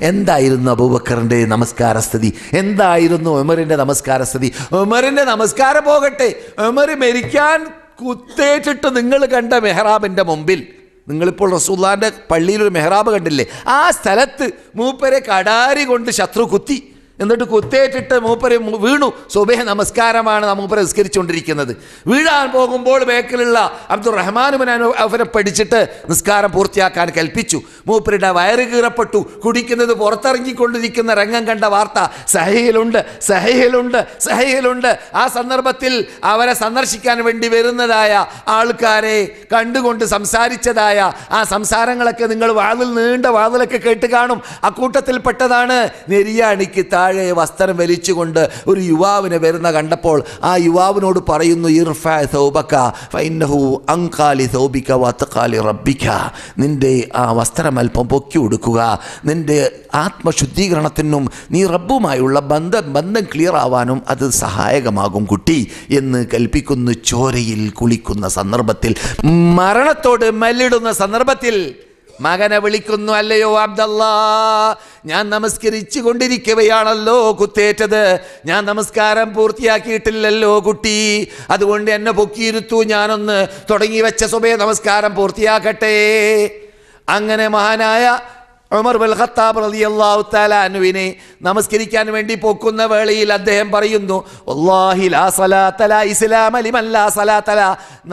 എന്തായിരുന്നു അബൂബക്കറിന്റെ നമസ്കാര സ്ഥിതി എന്തായിരുന്നു ഉമറിന്റെ നമസ്കാര സ്ഥിതി ഉമറിന്റെ നമസ്കാരം പോകട്ടെ. ഉമർ മരിക്കാൻ കുത്തേറ്റിട്ട് നിങ്ങൾ കണ്ട മെഹ്റാബിന്റെ മുമ്പിൽ. നിങ്ങളിപ്പോൾ റസൂല്ലാന്റെ പള്ളിയിലൊരു മെഹ്റാബ് കണ്ടില്ലേ? ആ സ്ഥലത്ത് മൂപ്പരെ കടാരി കൊണ്ട് ശത്രു കുത്തി എന്നിട്ട് കുത്തേറ്റിട്ട് മൂപ്പര് വീണു. സുബേഹ നമസ്കാരമാണ് മൂപ്പര് നിസ്കരിച്ചുകൊണ്ടിരിക്കുന്നത്. വീഴാൻ പോകുമ്പോൾ ബേക്കിലുള്ള അബ്ദുറഹ്മാൻ അവരെ പഠിച്ചിട്ട് നിസ്കാരം പൂർത്തിയാക്കാൻ കൽപ്പിച്ചു. മൂപ്പരുടെ വയറ് കീറപ്പെട്ടു. കുടിക്കുന്നത് പുറത്തിറങ്ങിക്കൊണ്ടിരിക്കുന്ന രംഗം കണ്ട വാർത്ത സഹയിലുണ്ട് സഹയിലുണ്ട് സഹയിലുണ്ട് ആ സന്ദർഭത്തിൽ അവരെ സന്ദർശിക്കാൻ വേണ്ടി വരുന്നതായ ആൾക്കാരെ കണ്ടുകൊണ്ട് സംസാരിച്ചതായ ആ സംസാരങ്ങളൊക്കെ നിങ്ങൾ വാതിൽ നീണ്ട വാതിലൊക്കെ കേട്ട് കാണും. അക്കൂട്ടത്തിൽപ്പെട്ടതാണ് നെരിയാണിക്ക് താഴെ വസ്ത്രം വലിച്ചുകൊണ്ട് ഒരു യുവാവിനെ വരുന്ന കണ്ടപ്പോൾ ആ യുവാവിനോട് പറയുന്നു നിന്റെ ആ വസ്ത്രം അല്പം പൊക്കി കൊടുക്കുക നിന്റെ ആത്മശുദ്ധീകരണത്തിനും നീ റബ്ബുമായുള്ള ബന്ധം ബന്ധം ക്ലിയർ ആവാനും അത് സഹായകമാകും കുട്ടി എന്ന് കൽപ്പിക്കുന്നു ചോരയിൽ കുളിക്കുന്ന സന്ദർഭത്തിൽ. മരണത്തോട് മല്ലിടുന്ന സന്ദർഭത്തിൽ മകനെ വിളിക്കുന്നു അല്ലയോ അബ്ദല്ലാ ഞാൻ നമസ്കരിച്ചു കൊണ്ടിരിക്കവയാണല്ലോ കുത്തേറ്റത്. ഞാൻ നമസ്കാരം പൂർത്തിയാക്കിയിട്ടില്ലല്ലോ കുട്ടി. അതുകൊണ്ട് എന്നെ പൊക്കിയിരുത്തു ഞാനൊന്ന് തുടങ്ങി വെച്ച സ്വഭയ നമസ്കാരം പൂർത്തിയാക്കട്ടെ. അങ്ങനെ മഹാനായ ഉമർ ബൽ ഖത്താബ് റളിയല്ലാഹു തആല നമസ്കരിക്കാൻ വേണ്ടി പോക്കുന്ന വേളയിൽ അദ്ദേഹം പറയുന്നു വല്ലാഹി ലാ സലാത സലാത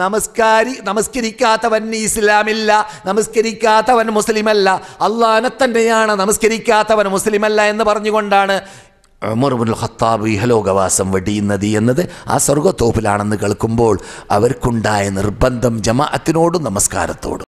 നമസ്കാരി നമസ്കരിക്കാത്തവൻ ഇസ്ലാമില്ല നമസ്കരിക്കാത്തവൻ മുസ്ലിമല്ല. അള്ളാഹനെ തന്നെയാണ് നമസ്കരിക്കാത്തവൻ മുസ്ലിമല്ല എന്ന് പറഞ്ഞുകൊണ്ടാണ് ഉമർ ബുൽ ഖത്താബ് ഇഹലോകവാസം വെടിയുന്നത് എന്നത് ആ സ്വർഗത്തോപ്പിലാണെന്ന് കേൾക്കുമ്പോൾ അവർക്കുണ്ടായ നിർബന്ധം ജമാഅത്തിനോടും നമസ്കാരത്തോടും.